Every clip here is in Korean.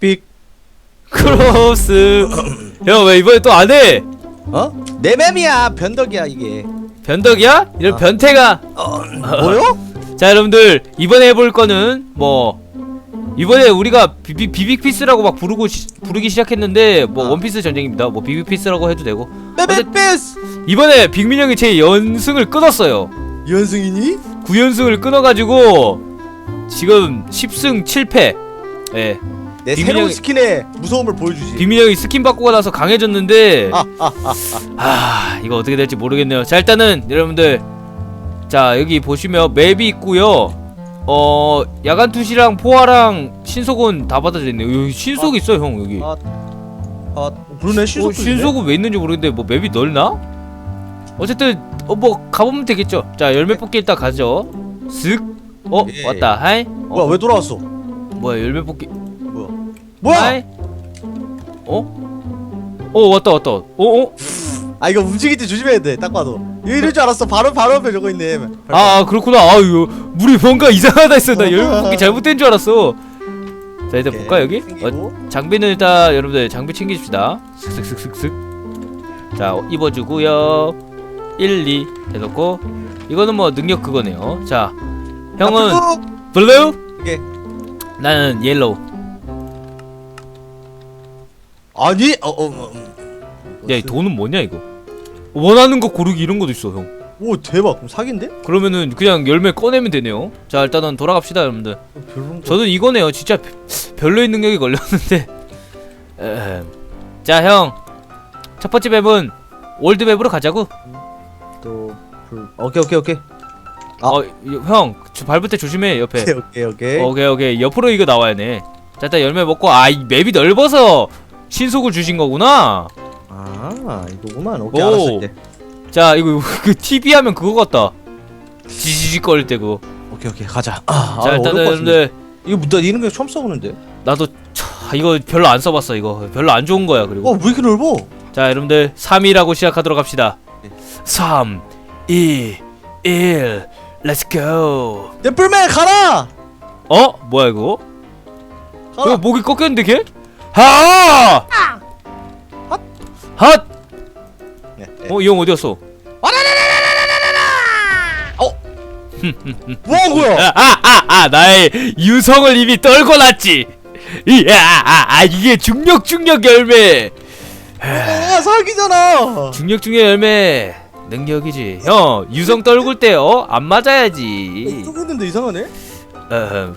삑. 크로스 형 왜 이번에 또 안 해? 어? 내 맴이야 변덕이야 이게. 변덕이야? 이런 아. 변태가 뭐요? 자 여러분들 이번에 해볼 거는 뭐 이번에 우리가 비비 비빅피스라고 막 부르고 시, 부르기 시작했는데 뭐 아. 원피스 전쟁입니다 뭐 비빅피스라고 해도 되고 빼빼빼스. 이번에 빅민 형이 제 연승을 끊었어요 연승이니? 9연승을 끊어가지고 지금 10승 7패 예 내 빅민이 새로운 스킨의 무서움을 보여주지. 빅민 형이 스킨 바꾸고 나서 강해졌는데 아, 아, 아. 아 이거 어떻게 될지 모르겠네요 자 일단은 여러분들 자 여기 보시면 맵이 있고요 어 야간 투시랑 포화랑 신속은 다 받아져 있네요 여기 신속 아. 있어 형 여기 아, 아 그러네 어, 신속. 신속은 왜 있는지 모르겠는데 뭐 맵이 넓나? 어쨌든 어 뭐 가보면 되겠죠 자 열매 뽑기 일단 가죠 쓱어 예. 왔다 하이 어, 뭐야 왜 돌아왔어? 뭐야 열매 뽑기 뭐야? 어? 어 왔다 왔다 어? 어? 아 이거 움직일 때 조심해야 돼. 딱 봐도. 이거 이럴 줄 알았어. 바로 바로 옆에 저거 있네. 아, 아 그렇구나 아 이거 물이 뭔가 이상하다 했어 나 열매 뽑기 잘못된 줄 알았어 자 일단 오케이. 볼까 여기? 어. 장비는 일단 여러분들 장비 챙기십시다 슥슥슥슥슥 자 입어주고요 1, 2 해놓고 이거는 뭐 능력 그거네요 자 형은 아, 블루 오케이. 나는 옐로우 아니 어 어. 어, 음. 야이 돈은 뭐냐 이거 원하는 거 고르기 이런 것도 있어 형 오 대박. 그럼 사기인데? 그러면은 그냥 열매 꺼내면 되네요 자 일단은 돌아갑시다 여러분들 어, 별론 거. 저는 이거네요 진짜 별- 별로인 능력이 걸렸는데 자형 첫 번째 맵은 월드 맵으로 가자고 또 불. 오케이 오케이 오케이. 아. 어, 이- 형, 저 밟을 때 조심해 옆에. 오케이 오케이 오케이. 오케이 오케이 옆으로 이거 나와야네. 자 일단 열매 먹고 아 이 맵이 넓어서 신속을 주신 거구나. 아 이거구만. 오케이 오. 알았어 이제. 자 이거 그 TV 하면 그거 같다. 지지직 거릴 때 그거. 오케이 오케이 가자. 아, 자 아, 일단은 어려울 것 같은데. 여러분들 이거 나 이런 게 처음 써보는데. 나도 차, 이거 별로 안 써봤어 이거 별로 안 좋은 거야 그리고. 어왜 이렇게 넓어? 자 여러분들 3위라고 시작하도록 합시다. 네. 3, 2, 1, 렛츠 고. 넷플맨 가라. 어 뭐야 이거? 가라. 어, 목이 꺾였는데 걔? 하! 핫! 핫! 네, 네. 어, 이 형 어디였어? 뭐한 거야? 아, 아, 아, 아, 나의 유성을 이미 떨고 놨지. 이야, 아, 아, 이게 중력 중력 열매. 아 사기잖아. 중력 중력 열매. 능력이지. 형, 유성 떨굴 때 어? 안 맞아야지. 또 했는데 이상하네.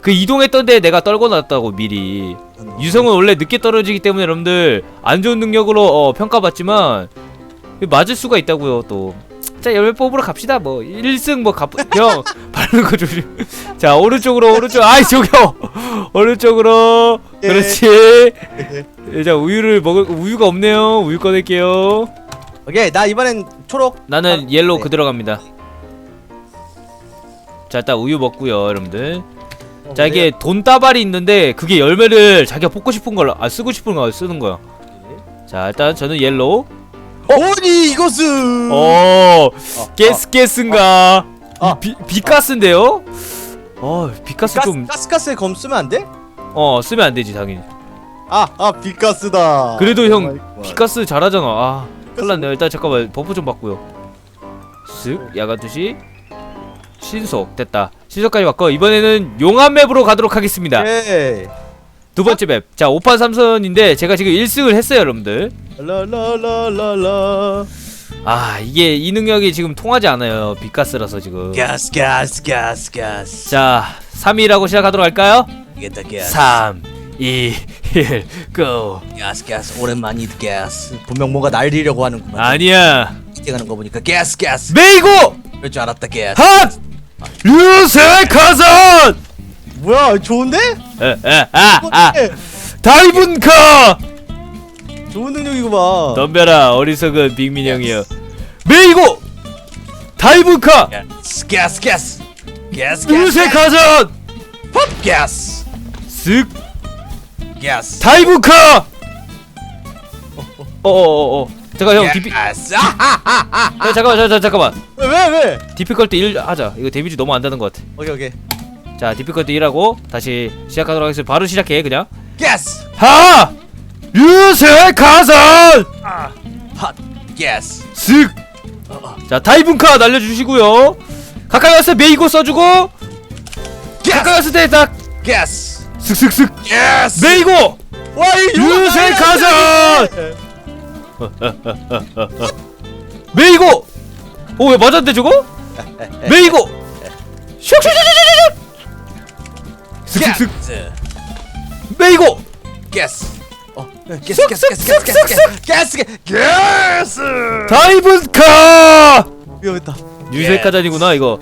그 이동했던 데 내가 떨고 놨다고 미리. 유성은 원래 늦게 떨어지기 때문에 여러분들 안 좋은 능력으로 어, 평가받지만 맞을 수가 있다고요 또. 자 열매 뽑으러 갑시다. 뭐 1승 뭐 갚... 형 바르는 거 조심. 자 오른쪽으로 오른쪽 아이 저기요 오른쪽으로. 예. 그렇지. 예, 자 우유를 먹을 우유가 없네요. 우유 꺼낼게요. 오케이 나 이번엔 초록. 나는 아, 옐로우 네. 그대로 갑니다. 자 일단 우유 먹고요 여러분들. 어, 자 이게 돈다발이 있는데 그게 열매를 자기가 뽑고 싶은 걸아 쓰고 싶은 걸 쓰는 거야. 자 일단 저는 옐로우. 오니 이것은. 어 아, 가스 가스인가? 아. 이 비, 비가스인데요? 어 비가스 가스 좀 가스가스에 검 쓰면 안 돼? 어 쓰면 안 되지 당연히. 아아 비가스다. 그래도 형. 비가스 잘하잖아. 아 큰일 났네. 일단 잠깐만 버프 좀 바꾸요. 쓱 야간 투시. 신속 됐다 신속까지 바꿔 이번에는 용암 맵으로 가도록 하겠습니다 오케이. 두 번째 맵 자 5판 3선인데 제가 지금 1승을 했어요 여러분들 라라라라라. 아 이게 이 능력이 지금 통하지 않아요 비가스라서 지금 가스 가스 가스 가스. 자 3위라고 시작하도록 할까요? 이겠다 가스. 3 2 1 고! 가스 가스 오랜만이다 가스. 분명 뭔가 날리려고 하는구만. 아니야 뛰어가는 거 보니까 가스 가스. 메이고! 그럴 줄 알았다 가스. 핫! 류세카선! 뭐야 좋은데? 에에아아 다이분카! 좋은 능력이구만. 덤벼라 어리석은 빅민 형이여 메이고! 다이분카! 가스 가스 가스. 류세카선! 팝 가스. 쓱! 가스. 다이브카! 어어어어 잠깐 형 디피 가스. 야, 잠깐만 잠깐 잠깐만 왜 왜? 디피컬트 1 하자 이거 데미지 너무 안 다는 것 같아 오케이 오케이. 자 디피컬트 1하고 다시 시작하도록 하겠습니다 바로 시작해 그냥 가스 하! 유세 가산! 핫 가스 슥! 자 다이분카 날려주시고요 가까이 왔을 때 메이고 써주고 가까이 왔을 때딱 가스 슥슥슥 가스 메이고! 와 이거 유세 가산! 메이고! 오왜 맞았는데 저거? 메이고! 슉슉슉슉슉슉! 슥슥슥. 가스 메이고! 가스 어 가스 가스 쓱, 가스 가스 가스 가스 다이분카! 위험했다. 유세카잔이구나 이거.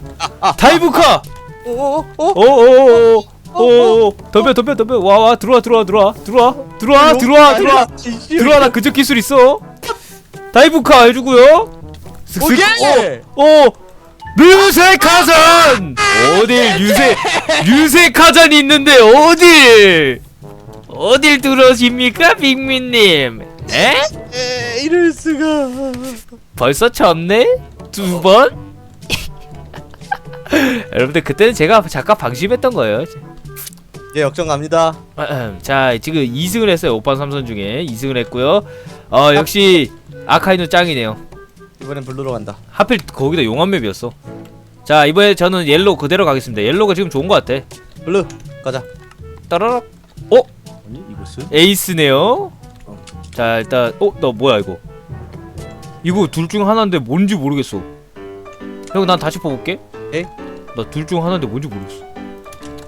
다이분카! 오오오 오오오오 오 덤벼 덤벼 덤벼. 와 와 들어와 들어와 들어와. 들어와 들어와 들어와. 들어와 들어와 나 그쪽 기술 있어 다이브카 해주고요. 오케이! 오, 오 류세 카잔! 어딜 유세 유세 카잔이 있는데 어딜? 어딜 들어오십니까 빅민님? 에? 에 이럴 수가. 벌써 졌네? 두 번? 여러분들 그때는 제가 잠깐 방심했던 거예요. 이제 역전 갑니다. 자 지금 2승을 했어요. 5판 3선 중에. 2승을 했고요. 어 역시 아카이누 짱이네요. 이번엔 블루로 간다. 하필 거기다 용암 맵이었어. 자 이번에 저는 옐로우 그대로 가겠습니다. 옐로우가 지금 좋은 것 같아. 블루 가자. 따라락. 어? 아니 이곳은 에이스네요? 자 일단 어? 나 뭐야 이거? 이거 둘 중 하나인데 뭔지 모르겠어. 형 난 다시 뽑을게. 에? 나 둘 중 하나인데 뭔지 모르겠어.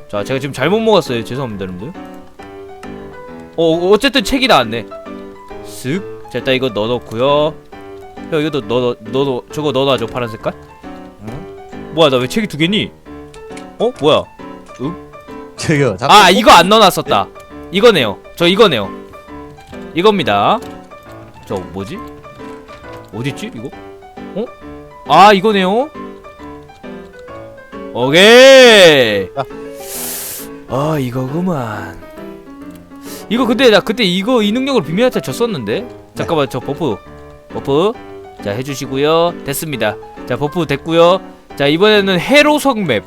자 제가 지금 잘못 먹었어요. 죄송합니다 여러분들. 어 어쨌든 책이 나왔네. 쓱 자, 일단 이거 넣어놓고요. 형 이것도 넣어 넣어 저거 넣어놔줘 파란 색깔. 응? 뭐야 나 왜 책이 두 개니? 어? 뭐야? 저기요 자꾸 아 이거 안 넣어놨었다. 이거네요. 저 이거네요. 이겁니다. 저 뭐지? 어딨지 이거? 어? 아 이거네요. 오케이. 야. 아 이거구만. 이거 근데 나 그때 이거 이 능력으로 비밀한테 졌었는데 잠깐만 저 버프 버프 자 해주시고요 됐습니다 자 버프 됐고요 자 이번에는 해로석 맵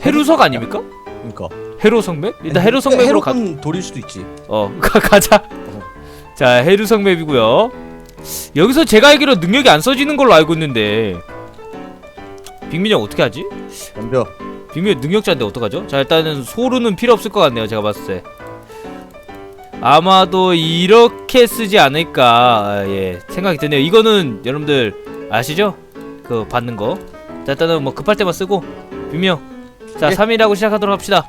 해루석 아닙니까? 그니까 해로석 맵? 일단 해로석 맵으로 가, 해로군 돌일 수도 있지 어, 가, 가자. 자, 해루성 맵이고요. 여기서 제가 알기로 능력이 안 써지는 걸로 알고 있는데 빅민이 형 어떻게 하지? 덤벼 빅민이 능력자인데 어떡하죠? 자, 일단은 소루는 필요 없을 것 같네요. 제가 봤을 때. 아마도 이렇게 쓰지 않을까 아, 예 생각이 드네요. 이거는 여러분들 아시죠? 그 받는 거. 자, 일단은 뭐 급할 때만 쓰고 형. 자, 예. 3이라고 시작하도록 합시다.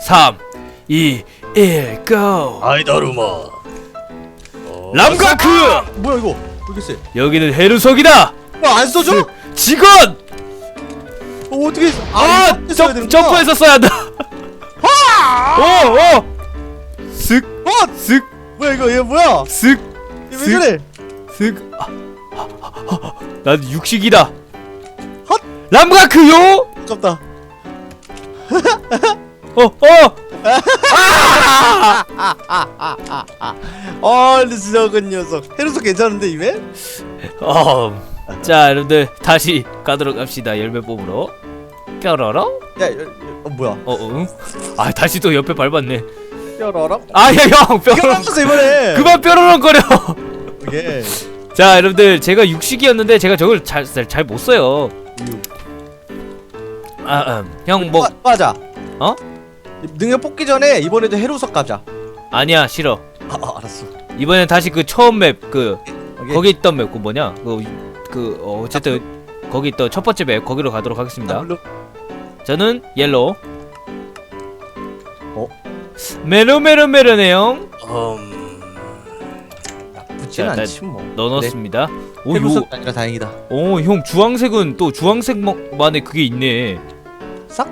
3 2 1 고. 아이다루마 람가크! 뭐야 이거 모르겠어 여기는 해루석이다. 어안 써줘? 직원. 어 어떻게 아, 써야 점. 점프해서 써야 한다. 오, 오. 슥, 어 슥, 뭐야 이거 얘 뭐야 슥, 얘왜 저래 슥. 아, 아, 아, 아, 난 육식이다. 헛! 람가크요? 아깝다 어, 어. 어 적은 녀석 해로석 괜찮은데 이메? 어. 자, 여러분들 다시 가도록 합시다. 열매 뽑으러. 뾰로로? 야 여, 여, 어 뭐야 어, 응? 아, 다시 또 옆에 밟았네. 뼈러랑 아, 야, 형, 뾰로로. 뼈러랑었어 이번에 그만 뾰로롱거려. 이게 자 여러분들 제가 육식이었는데 제가 저걸 잘 잘 못 써요. 아, 음. 형뭐 아, 맞아 어? 능력 뽑기 전에 이번에도 해로석 가자 아니야 싫어. 아, 아 알았어 이번엔 다시 그 처음 맵 그 오케이. 거기 있던 맵그 뭐냐 그 그 어, 어쨌든 거기 있던 첫 번째 맵 거기로 가도록 아, 하겠습니다. 블루. 저는 옐로우. 어? 메로메로메로네요. 음 나쁘진 자, 나- 않지 뭐 넣어놨습니다. 오, 해로석 요, 아니라 다행이다 오, 형 주황색은 또 주황색만의 그게 있네. 싹?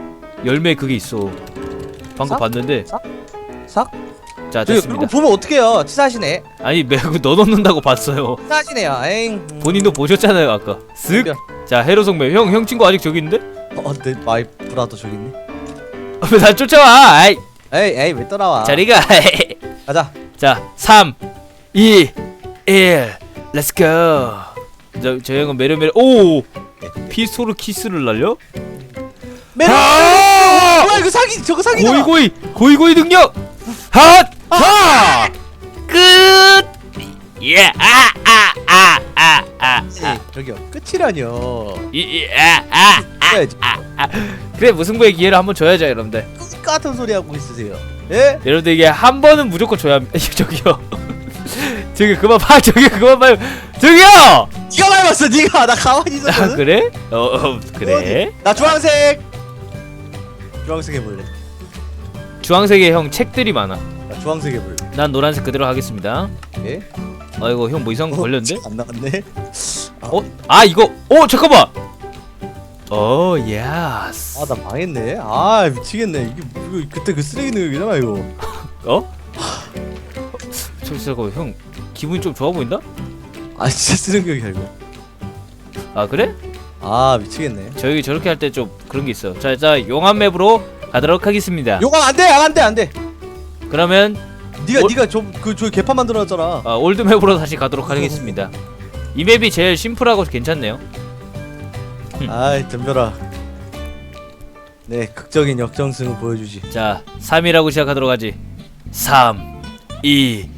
열매 그게 있어. 방금 싹? 봤는데. 싹? 자 저기 됐습니다. 보면 어떡해요 치사하시네 아니 매그 넣어놓는다고 봤어요. 치사하시네요 에잉 음. 본인도 보셨잖아요 아까. 쓱. 자 해로성 맵. 형, 형 친구 아직 저기 있는데? 어, 내 마이 브라더 저기 있네 왜 날 쫓아와? 아이, 에이 에이 왜 따라와 자리가. 가자 자, 3, 2, 1, 렛츠 고. 저, 저 형은 메르메르. 오, 피스토르 키스를 날려? 아! 뭐야 이거 사기 저거 사기다 고이고이, 고이고이 능력. 핫, 자! 끝! 예! 아! 아! 아! 아! 아! 에이, 저기요 끝이라뇨 이, 이, 아! 아! 해야지 그래 무승부의 기회를 한번 줘야죠 여러분들 똑 같은 소리 하고 있으세요. 예? 여러분들 이게 한 번은 무조건 줘야 합니다. 저기요. 저기 그만 봐. 저기 그만 봐요 저기요! 네가 밟았어 네가. 나 가만히 아 있었거든. 그래? 어, 어 그래. 어디? 나 주황색. 주황색 해볼래. 주황색에 형 책들이 많아. 나 주황색 해볼래. 난 노란색 그대로 하겠습니다. 예? 아이고 형 뭐 이상한 거 걸렸는데? 안 나갔네. 어? 아 이거. 어 잠깐만 오 예스 아 나 망했네. 아 미치겠네. 이게 이거 그때 그 쓰레기 능력이잖아 이거. 어? 저 잠깐 형 기분이 좀 좋아 보인다? 아 진짜 쓰레기 능력이야 이거. 아 그래? 아 미치겠네. 저희 저렇게 할 때 좀 그런 게 있어. 자, 자 용암 맵으로 가도록 하겠습니다. 요거 안돼 안돼 안돼. 그러면 네가 올- 네가 좀그저 개판 만들어놨잖아. 아, 올드 맵으로 다시 가도록 하겠습니다. 이 맵이 제일 심플하고 괜찮네요 아이 덤벼라. 네 극적인 역정승을 보여주지. 자 3이라고 시작하도록 하지. 3 2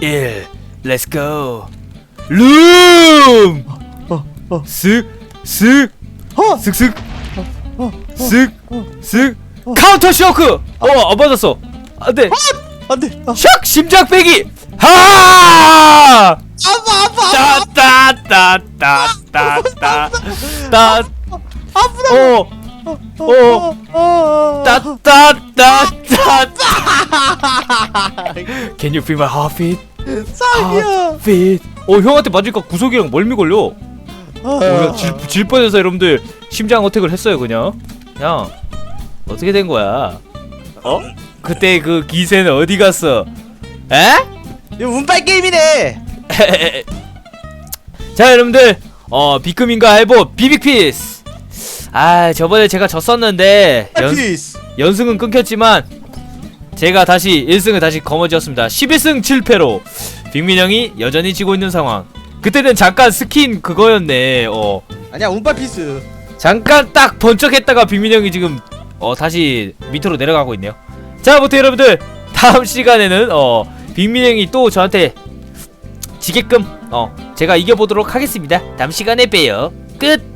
1 렛츠고 룸! 어, 어. 쓱쓱 어! 쓱쓱 어, 쓱 쓱 카운터 쇼크! 어, 어 맞았어. 안 돼. 안돼. 아, 샥! 심장 빼기! 하! 아파 아파 따따따따따따 아프다 어. 어. 어. 따따따따 Can you feel my heartbeat? 사기야. Heartbeat. 어 형한테 맞으니까 구석이랑 멀미 걸려. 어, 야, 질, 질 뻔해서 여러분들 심장 어택을 했어요 그냥. 야 어떻게 된 거야? 어? 그때 그 기세는 어디 갔어? 에? 이거 운빨 게임이네. 자 여러분들. 어 비크민과 해보 비빅피스 아 저번에 제가 졌었는데 연, 피스 연승은 끊겼지만 제가 다시 1승을 다시 거머쥐었습니다. 11승 7패로. 빅민 형이 여전히 지고 있는 상황. 그때는 잠깐 스킨 그거였네. 어. 아니야 운빨 피스. 잠깐 딱 번쩍했다가 빅민 형이 지금 어 다시 밑으로 내려가고 있네요. 자 아무튼 여러분들 다음 시간에는 어 빅민 형이 또 저한테 지게끔 어 제가 이겨보도록 하겠습니다. 다음 시간에 봬요. 끝